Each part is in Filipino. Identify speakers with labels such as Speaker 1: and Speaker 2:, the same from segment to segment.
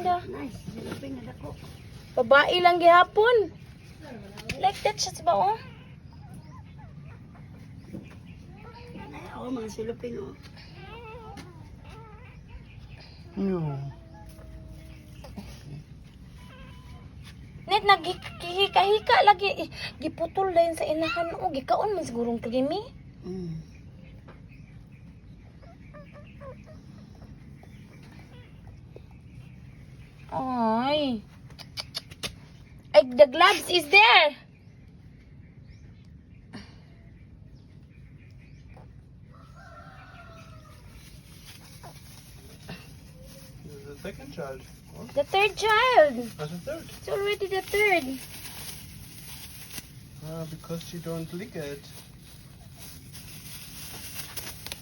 Speaker 1: Linda.
Speaker 2: Nice. Silupin na dako.
Speaker 1: Babae lang gihapon. Like that siya ba oh?
Speaker 2: Ay, ako mga silupin oh.
Speaker 3: No.
Speaker 1: Net nagihika-hika lagi. Eh, Giputol dayon sa inahan o gikaon man sigurong krimi.
Speaker 2: Mm.
Speaker 1: Ay. Ay, the gloves is there.
Speaker 3: The second child. What?
Speaker 1: The third child.
Speaker 3: That's the third.
Speaker 1: It's already the third.
Speaker 3: Ah, because you don't lick it.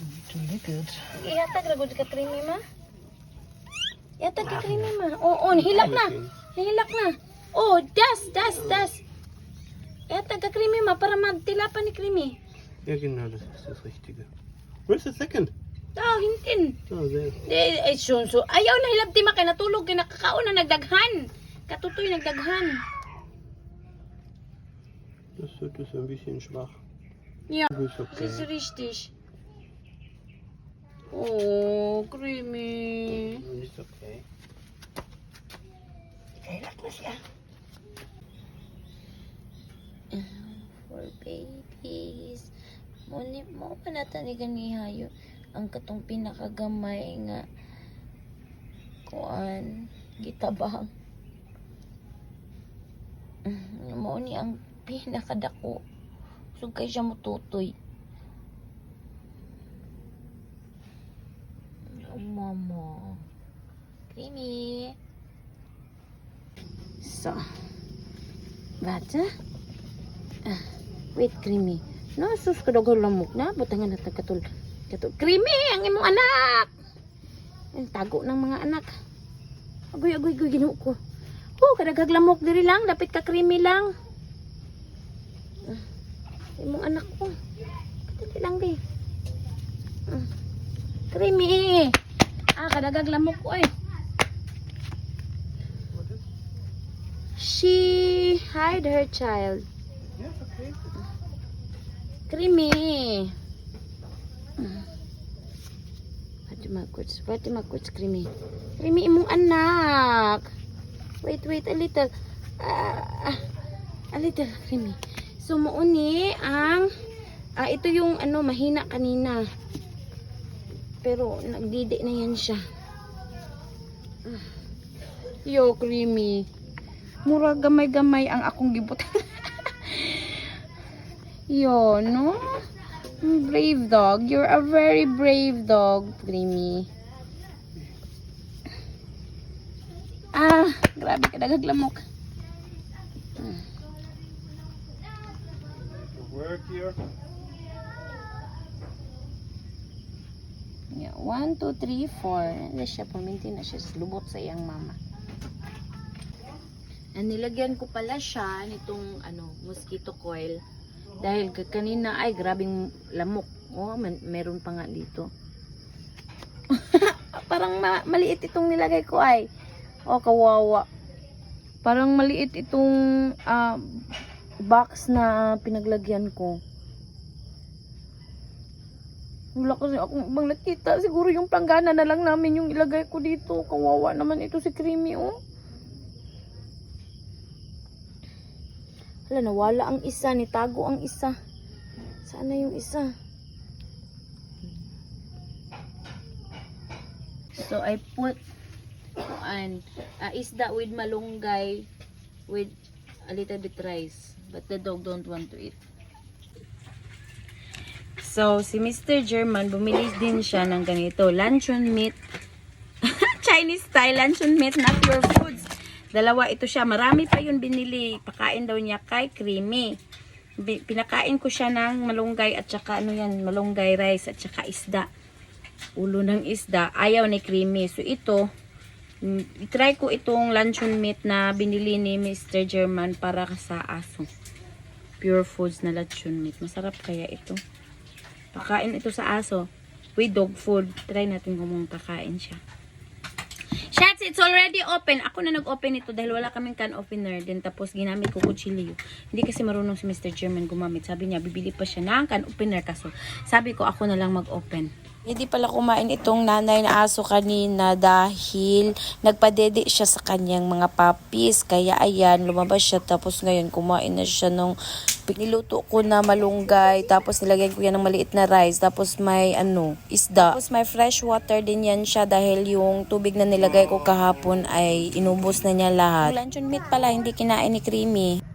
Speaker 3: You need to lick it.
Speaker 1: Ihatag ra gud ka krimi ma. Ihatag ka krimi ma. Oo, oh, hilak na. Hilak na. Oh, das, das, das. Ihatag ka krimi ma para magtilapan ni krimi.
Speaker 3: Ja, genau, das ist das Richtige. Where's the second?
Speaker 1: Tao, hintin.
Speaker 3: Oh, there.
Speaker 1: Eh, ay, sunso. Ayaw na hilabti ma kay natulog kay nakakaon na nagdaghan. Katutoy nagdaghan.
Speaker 3: Das wird ist ein bisschen schwach.
Speaker 1: Ja.
Speaker 3: Okay.
Speaker 1: Das ist richtig. Oh, creamy.
Speaker 3: Das ist okay.
Speaker 2: Kailak na siya.
Speaker 1: For babies. Muni mo pa nata ni ganihayo. Ang katong pinakagamay nga kuan gitabang. Mm, Mo ni ang pinakadako. Sugay siya mututoy. Mama. Creamy. So. Bata? Ah, wait, creamy. No, sus ka daw lamok na. Butangan natin katul. Katul. Creamy, ang imong anak! Ang tago ng mga anak. Agoy, agoy, agoy, ginuo ko. Oh, kadagag lamok diri lang. Dapit ka creamy lang. Ah, imong anak ko. Kadali lang, di. Ah, creamy. Ah, kadagag lamok ko, eh. She hide her child. Creamy. Pati makuts, pati makuts, creamy. Creamy imong anak. Wait, wait, a little. Ah, a little, creamy. So, mauni ang, ah, ito yung ano, mahina kanina. Pero, nagdidi na yan siya. Ah. Yo, creamy. Mura gamay-gamay ang akong gibot. Yo, no? Brave dog. You're a very brave dog, Creamy. Ah, grabe ka dagaglamok.
Speaker 3: The work here.
Speaker 1: Yeah, one, two, three, four. Ano siya, paminti na siya. Lubot sa iyang mama. And nilagyan ko pala siya nitong ano, mosquito coil. Dahil ka- kanina, ay, grabing lamok. Oh, man, meron pa nga dito. Parang ma- maliit itong nilagay ko ay. Oh, kawawa. Parang maliit itong ah, box na pinaglagyan ko. Wala kasi akong ibang nakita. Siguro yung planggana na lang namin yung ilagay ko dito. Kawawa naman ito si Creamy, oh. Hala, nawala ang isa. Nitago ang isa. Sana yung isa? So, I put and uh, isda with malunggay with a little bit rice. But the dog don't want to eat. So, si Mr. German, bumili din siya ng ganito. Luncheon meat. Chinese style luncheon meat na pure foods. Dalawa ito siya. Marami pa yun binili. Pakain daw niya kay Creamy. Pinakain ko siya ng malunggay at saka ano yan, malunggay rice at saka isda. Ulo ng isda. Ayaw ni Creamy. So ito, mm, itry ko itong luncheon meat na binili ni Mr. German para sa aso. Pure foods na luncheon meat. Masarap kaya ito. Pakain ito sa aso. With dog food. Try natin kung kakain siya. Shatsi, it's already open. Ako na nag-open ito dahil wala kaming can opener. Then tapos ginamit ko kutsilyo. Hindi kasi marunong si Mr. German gumamit. Sabi niya, bibili pa siya ng can opener. Kaso sabi ko, ako na lang mag-open. Hindi pala kumain itong nanay na aso kanina dahil nagpadede siya sa kanyang mga papis. Kaya ayan, lumabas siya tapos ngayon kumain na siya nung niluto ko na malunggay. Tapos nilagyan ko yan ng maliit na rice. Tapos may ano, isda. Tapos may fresh water din yan siya dahil yung tubig na nilagay ko kahapon ay inubos na niya lahat. Luncheon meat pala, hindi kinain ni Creamy.